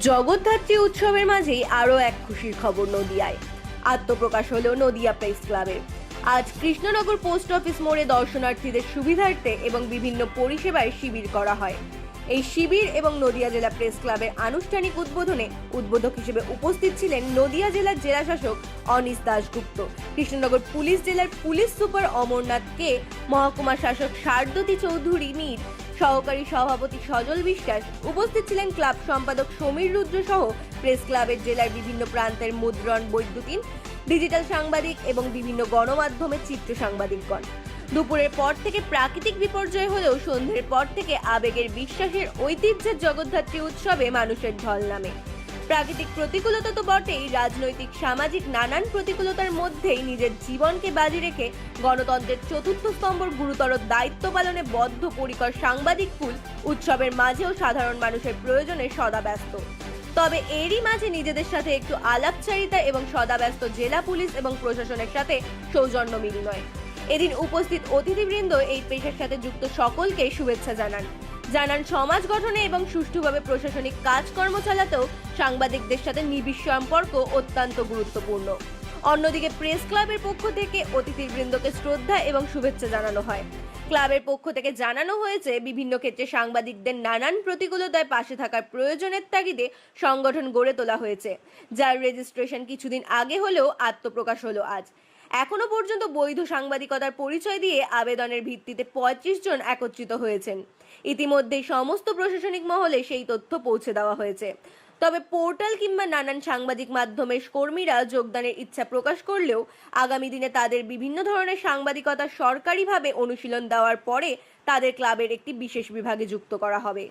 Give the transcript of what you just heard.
জগদ্ধাত্রী উৎসবের মাঝেই আরও এক খুশির খবর নদিয়ায়। আত্মপ্রকাশ হল নদিয়া প্রেস ক্লাবের। আজ কৃষ্ণনগর পোস্ট অফিস মোড়ে দর্শনার্থীদের সুবিধার্থে এবং বিভিন্ন পরিষেবায় শিবির করা হয়। এই শিবির এবং নদিয়া জেলা প্রেস ক্লাবের আনুষ্ঠানিক উদ্বোধনে উদ্বোধক হিসেবে উপস্থিত ছিলেন নদিয়া জেলার জেলাশাসক অনিস দাশগুপ্ত, কৃষ্ণনগর পুলিশ জেলার পুলিশ সুপার অমরনাথ কে মহকুমা শাসক শারদতী চৌধুরী মীর সহকারী সভাপতি সজল বিশ্বাস উপস্থিত ছিলেন ক্লাব সম্পাদক সমীর রুদ্র সহ প্রেস ক্লাবের জেলার বিভিন্ন প্রান্তের মুদ্রণ বৈদ্যুতিন, ডিজিটাল সাংবাদিক এবং বিভিন্ন গণমাধ্যমের চিত্র সাংবাদিকগণ। দুপুরের পর থেকে প্রাকৃতিক বিপর্যয় হলেও সন্ধ্যের পর থেকে আবেগের বিশ্বাসের ঐতিহ্যের জগদ্ধাত্রী উৎসবে মানুষের ঢল নামে। প্রাকৃতিক প্রতিকূলতা তো বটেই, রাজনৈতিক, সামাজিক নানান প্রতিকূলতার মধ্যেই নিজের জীবনকে বাজি রেখে গণতন্ত্রের চতুর্থ স্তম্ভর গুরুতর দায়িত্ব পালনে বদ্ধপরিকর সাংবাদিক ফুল উৎসবের মাঝেও সাধারণ মানুষের প্রয়োজনে সদা ব্যস্ত। তবে এরই মাঝে নিজেদের সাথে একটু আলাপচারিতা এবং সদাব্যস্ত জেলা পুলিশ এবং প্রশাসনের সাথে সৌজন্য বিনিময়। এদিন উপস্থিত অতিথিবৃন্দ এই পেশার সাথে যুক্ত সকলকে শুভেচ্ছা জানান। জানান, সমাজ গঠনে এবং সুষ্ঠুভাবে প্রশাসনিক কাজকর্ম চালাতেও সাংবাদিকদের সাথে নিবিড় সম্পর্ক অত্যন্ত গুরুত্বপূর্ণ। অন্যদিকে প্রেস ক্লাবের পক্ষ থেকে অতিথিবৃন্দকে শ্রদ্ধা এবং শুভেচ্ছা জানানো হয়। ক্লাবের পক্ষ থেকে জানানো হয়েছে, বিভিন্ন ক্ষেত্রে সাংবাদিকদের নানান প্রতিকূলতায় পাশে থাকার প্রয়োজনের তাগিদে সংগঠন গড়ে তোলা হয়েছে, যার রেজিস্ট্রেশন কিছুদিন আগে হলেও আত্মপ্রকাশ হলো আজ। এখনও পর্যন্ত বৈধ সাংবাদিকতার পরিচয় দিয়ে আবেদনের ভিত্তিতে পঁয়ত্রিশ জন একত্রিত হয়েছেন। ইতিমধ্যে সমস্ত প্রশাসনিক মহলে সেই তথ্য পৌঁছে দেওয়া হয়েছে। তবে পোর্টাল কিংবা নানান সাংবাদিক মাধ্যমের কর্মীরা যোগদানের ইচ্ছা প্রকাশ করলেও আগামী দিনে তাদের বিভিন্ন ধরনের সাংবাদিকতা সরকারিভাবে অনুশীলন দেওয়ার পরে তাদের ক্লাবের একটি বিশেষ বিভাগে যুক্ত করা হবে।